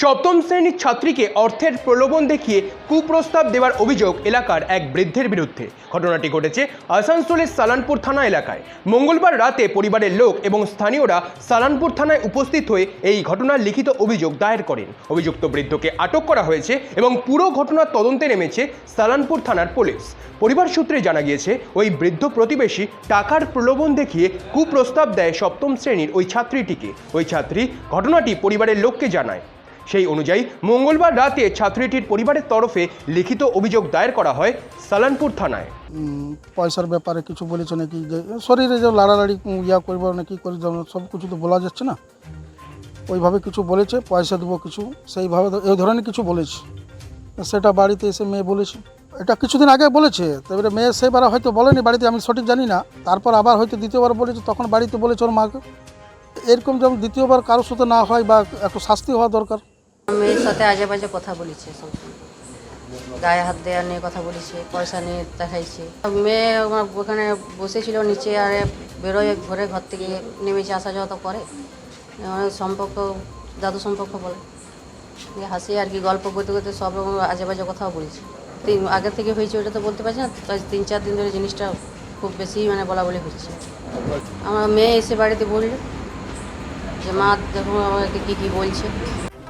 সপ্তম শ্রেণির ছাত্রীকে অর্থের প্রলোভন দেখিয়ে কুপ্রস্তাব দেওয়ার অভিযোগ এলাকার এক বৃদ্ধের বিরুদ্ধে। ঘটনাটি ঘটেছে আসানসোলের সালানপুর থানা এলাকায়। মঙ্গলবার রাতে পরিবারের লোক এবং স্থানীয়রা সালানপুর থানায় উপস্থিত হয়ে এই ঘটনার লিখিত অভিযোগ দায়ের করেন। অভিযুক্ত বৃদ্ধকে আটক করা হয়েছে এবং পুরো ঘটনার তদন্তে নেমেছে সালানপুর থানার পুলিশ। পরিবার সূত্রে জানা গিয়েছে, ওই বৃদ্ধ প্রতিবেশী টাকার প্রলোভন দেখিয়ে কুপ্রস্তাব দেয় সপ্তম শ্রেণির ওই ছাত্রীটিকে। ওই ছাত্রী ঘটনাটি পরিবারের লোককে জানায়। সেই অনুযায়ী মঙ্গলবার রাতে ছাত্রীটির পরিবারের তরফে লিখিত অভিযোগ দায়ের করা হয় সালানপুর থানায়। পয়সার ব্যাপারে কিছু বলেছে নাকি? যে শরীরে যে লাড়ালাড়ি ইয়া করব নাকি করে সব কিছু তো বলা যাচ্ছে না। ওইভাবে কিছু বলেছে, পয়সা দেবো কিছু, সেইভাবে এই ধরনের কিছু বলেছে। সেটা বাড়িতে এসে মেয়ে বলেছে। এটা কিছুদিন আগে বলেছে তারপরে মেয়ে সেবার হয়তো বলেনি, বাড়িতে আমি সঠিক জানি না। তারপর আবার হয়তো দ্বিতীয়বার বলেছে, তখন বাড়িতে বলেছে ওর মাকে। এরকম যেমন দ্বিতীয়বার কারোর সাথে না হয় বা একটু শাস্তি হওয়া দরকার। মেয়ের সাথে আজে বাজে কথা বলেছে গায়ে হাত দেওয়া নিয়ে কথা বলেছে, পয়সা নিয়ে দেখাইছে। মেয়ে আমার ওখানে বসেছিল নিচে আর বেরোয় ঘরে, ঘর থেকে নেমেছে, আসা যাওয়া তো করে। সম্পর্ক, দাদু সম্পর্ক বলে। হাসি আর কি, গল্প করতে করতে সব রকম আজে বাজে কথাও বলেছে। তিন, আগে থেকে হয়েছে ওটা তো বলতে পারছি না, তাই তিন, চার দিন ধরে জিনিসটা খুব বেশি মানে বলা বলি হচ্ছে। আমার মেয়ে এসে বাড়িতে বলল যে, মা, দেখো আমাকে কী কী বলছে।